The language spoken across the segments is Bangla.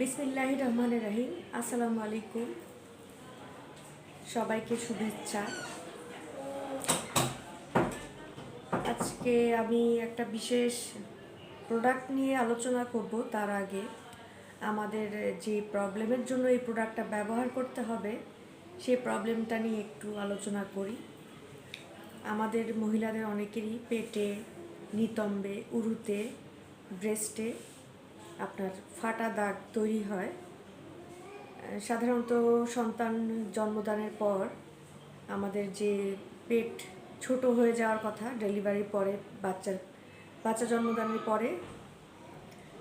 বিসমিল্লাহ রহমান রাহিম আসসালামু আলাইকুম সবাইকে শুভেচ্ছা। আজকে আমি একটা বিশেষ প্রোডাক্ট নিয়ে আলোচনা করব তার আগে। আমাদের যে প্রবলেমের জন্য এই প্রোডাক্টটা ব্যবহার করতে হবে সেই প্রবলেমটা নিয়ে একটু আলোচনা করি। আমাদের মহিলাদের অনেকেরই পেটে নিতম্বে, উরুতে ব্রেস্টে আপনার ফাটা দাগ তৈরি হয়। সাধারণত সন্তান জন্মদানের পর আমাদের যে পেট ছোট হয়ে যাওয়ার কথা, ডেলিভারির পরে বাচ্চার, বাচ্চা জন্মদানের পরে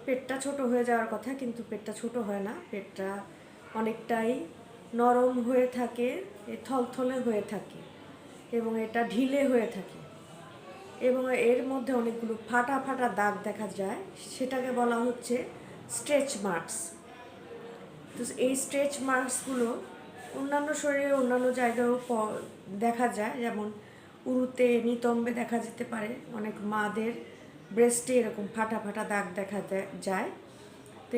পেটটা ছোট হয়ে যাওয়ার কথা, কিন্তু পেটটা ছোট হয় না। পেটটা অনেকটাই নরম হয়ে থাকে থলথলে হয়ে থাকে এবং এটা ঢিলে হয়ে থাকে। এবং এর মধ্যে অনেকগুলো ফাটা ফাটা দাগ দেখা যায়। সেটাকে বলা হচ্ছে স্ট্রেচ মার্কস তো এই স্ট্রেচ মার্কসগুলো অন্যান্য শরীরে অন্যান্য জায়গায়ও দেখা যায়। যেমন উরুতে নিতম্বে দেখা যেতে পারে, অনেক মাদের ব্রেস্টে এরকম ফাটা ফাটা দাগ দেখা যায়। তো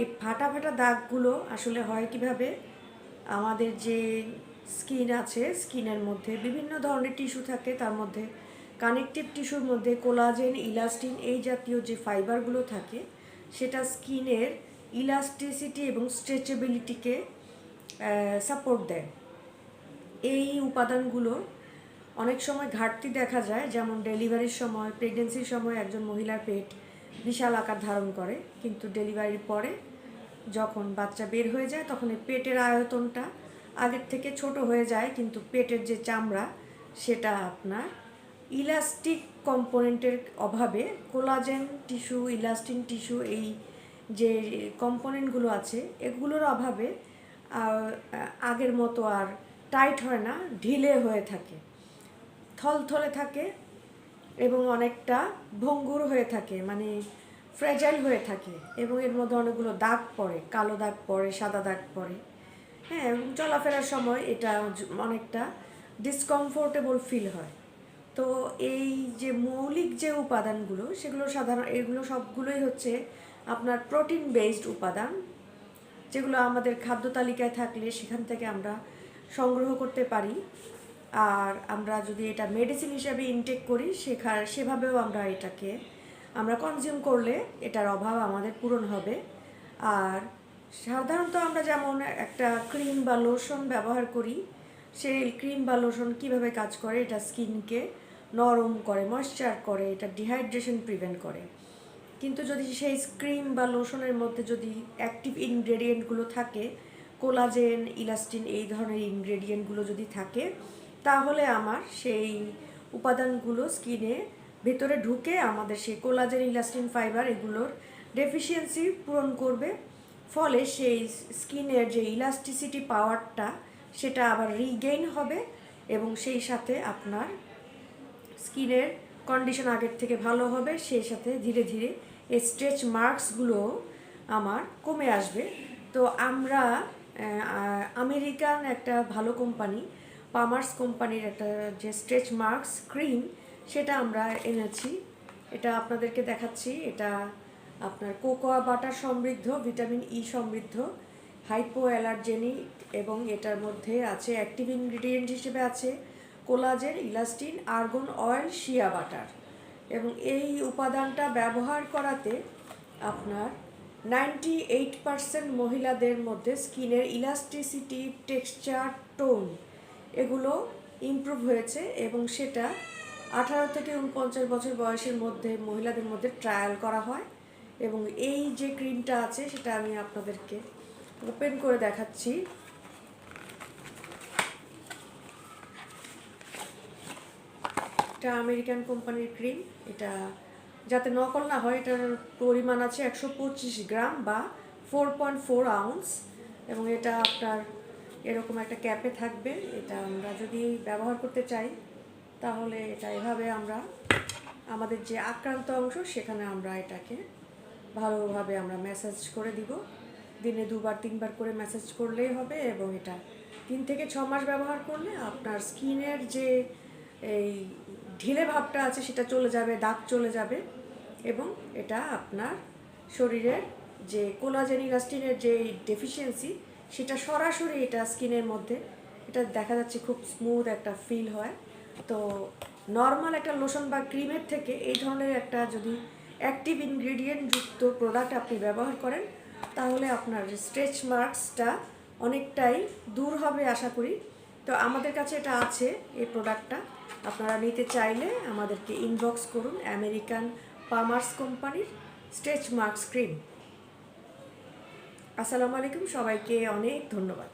এই ফাটা ফাটা দাগগুলো আসলে হয় কীভাবে? আমাদের যে স্কিন আছে স্কিনের মধ্যে বিভিন্ন ধরনের টিস্যু থাকে, তার মধ্যে কানেকটিভ টিস্যুর মধ্যে কোলাজেন, ইলাস্টিন এই জাতীয় যে ফাইবারগুলো থাকে, সেটা স্কিনের ইলাস্টিসিটি এবং স্ট্রেচেবিলিটিকে সাপোর্ট দেয়। এই উপাদানগুলো অনেক সময় ঘাটতি দেখা যায়, যেমন ডেলিভারির সময়, প্রেগনেন্সির সময় একজন মহিলার পেট বিশাল আকার ধারণ করে, কিন্তু ডেলিভারির পরে যখন বাচ্চা বের হয়ে যায়, তখন এই পেটের আয়তনটা আগের থেকে ছোট হয়ে যায়, কিন্তু পেটের যে চামড়া, সেটা আপনার ইলাস্টিক কম্পোনেন্টের অভাবে কোলাজেন টিস্যু, ইলাস্টিন টিস্যু, এই যে কম্পোনেন্টগুলো আছে, এগুলোর অভাবে আগের মতো আর টাইট হয় না, ঢিলে হয়ে থাকে, থলথলে থাকে এবং অনেকটা ভঙ্গুর হয়ে থাকে মানে ফ্রেজাইল হয়ে থাকে এবং এর মধ্যে অনেকগুলো দাগ পড়ে, কালো দাগ পড়ে, সাদা দাগ পড়ে। হ্যাঁ এবং চলাফেরার সময় এটা অনেকটা ডিসকমফোর্টেবল ফিল হয়। তো এই যে মৌলিক যে উপাদানগুলো, সেগুলো সাধারণ, এগুলো সবগুলোই হচ্ছে আপনার প্রোটিন বেসড উপাদান, যেগুলো আমাদের খাদ্য তালিকায় থাকলে সেখান থেকে আমরা সংগ্রহ করতে পারি। আর আমরা যদি এটা মেডিসিন হিসাবে ইনটেক করি সেখা সেভাবেও আমরা এটাকে, আমরা কনজিউম করলে এটার অভাব আমাদের পূরণ হবে। আর সাধারণত আমরা যেমন একটা ক্রিম বা লোশন ব্যবহার করি, সেই ক্রিম বা লোশন কীভাবে কাজ করে, এটা স্কিনকে নরম করে ময়শ্চার করে, এটা ডিহাইড্রেশন প্রিভেন্ট করে। কিন্তু যদি সেই ক্রিম বা লোশনের মধ্যে যদি অ্যাক্টিভ ইনগ্রেডিয়েন্টগুলো থাকে কোলাজেন ইলাস্টিন এই ধরনের ইনগ্রেডিয়েন্টগুলো যদি থাকে, তাহলে আমার সেই উপাদানগুলো স্কিনে ভেতরে ঢুকে আমাদের সেই কোলাজেন ইলাস্টিন ফাইবার এগুলোর ডেফিসিয়েন্সি পূরণ করবে। ফলে সেই স্কিনের যে ইলাস্টিসিটি পাওয়ারটা সেটা আবার রিগেইন হবে এবং সেই সাথে আপনার স্কিনের কন্ডিশন আগের থেকে ভালো হবে, সেই সাথে ধীরে ধীরে এই স্ট্রেচ মার্কসগুলো আমার কমে আসবে। তো আমরা আমেরিকান একটা ভালো কোম্পানি, পামার্স কোম্পানির একটা যে স্ট্রেচ মার্কস ক্রিম, সেটা আমরা এনেছি। এটা আপনাদেরকে দেখাচ্ছি। এটা আপনার কোকোয়া বাটার সমৃদ্ধ, ভিটামিন ই সমৃদ্ধ হাইপো অ্যালার্জেনিক এবং এটার মধ্যে আছে অ্যাক্টিভ ইনগ্রিডিয়েন্ট হিসেবে আছে। Collagen, elastin, argan oil, shea butter. এবং এই উপাদানটা ব্যবহার করাতে আপনার নাইনটি এইট পার্সেন্ট মহিলাদের মধ্যে স্কিনের ইলাস্টিসিটি, টেক্সচার, টোন এগুলো ইমপ্রুভ হয়েছে এবং সেটা আঠারো থেকে উনপঞ্চাশ বছর বয়সের মধ্যে মহিলাদের মধ্যে ট্রায়াল করা হয়। এবং এই যে ক্রিমটা আছে সেটা আমি আপনাদেরকে ওপেন করে দেখাচ্ছি। এটা আমেরিকান কোম্পানির ক্রিম। এটা যাতে নকল না হয়, এটার পরিমাণ আছে একশো পঁচিশ গ্রাম বা ফোর পয়েন্ট ফোর আউন্স। এবং এটা আপনার এরকম একটা ক্যাপে থাকবে। এটা আমরা যদি ব্যবহার করতে চাই, তাহলে এটা এভাবে আমরা, আমাদের যে আক্রান্ত অংশ, সেখানে আমরা এটাকে ভালোভাবে আমরা ম্যাসাজ করে দিব। দিনে দুবার, তিনবার করে ম্যাসাজ করলেই হবে এবং এটা তিন থেকে ছ মাস ব্যবহার করলে আপনার স্কিনের যে এই ঢিলে ভাবটা আছে, সেটা চলে যাবে, দাগ চলে যাবে এবং এটা আপনার শরীরের যে কোলাজেন, ইলাস্টিনের যে ডেফিসিয়েন্সি সেটা সরাসরি এটা স্কিনের মধ্যে, এটা দেখা যাচ্ছে খুব স্মুথ একটা ফিল হয়। তো নর্মাল একটা লোশন বা ক্রিমের থেকে এই ধরনের একটা যদি অ্যাক্টিভ ইনগ্রেডিয়েন্ট যুক্ত প্রোডাক্ট আপনি ব্যবহার করেন, তাহলে আপনার স্ট্রেচ মার্কসটা অনেকটাই দূর হবে আশা করি। তো আমাদের কাছে এটা আছে, এই প্রোডাক্টটা আপনারা নিতে চাইলে আমাদেরকে ইনবক্স করুন আমেরিকান পামার্স কোম্পানির স্ট্রেচ মার্কস ক্রিম আসসালামু আলাইকুম, সবাইকে অনেক ধন্যবাদ।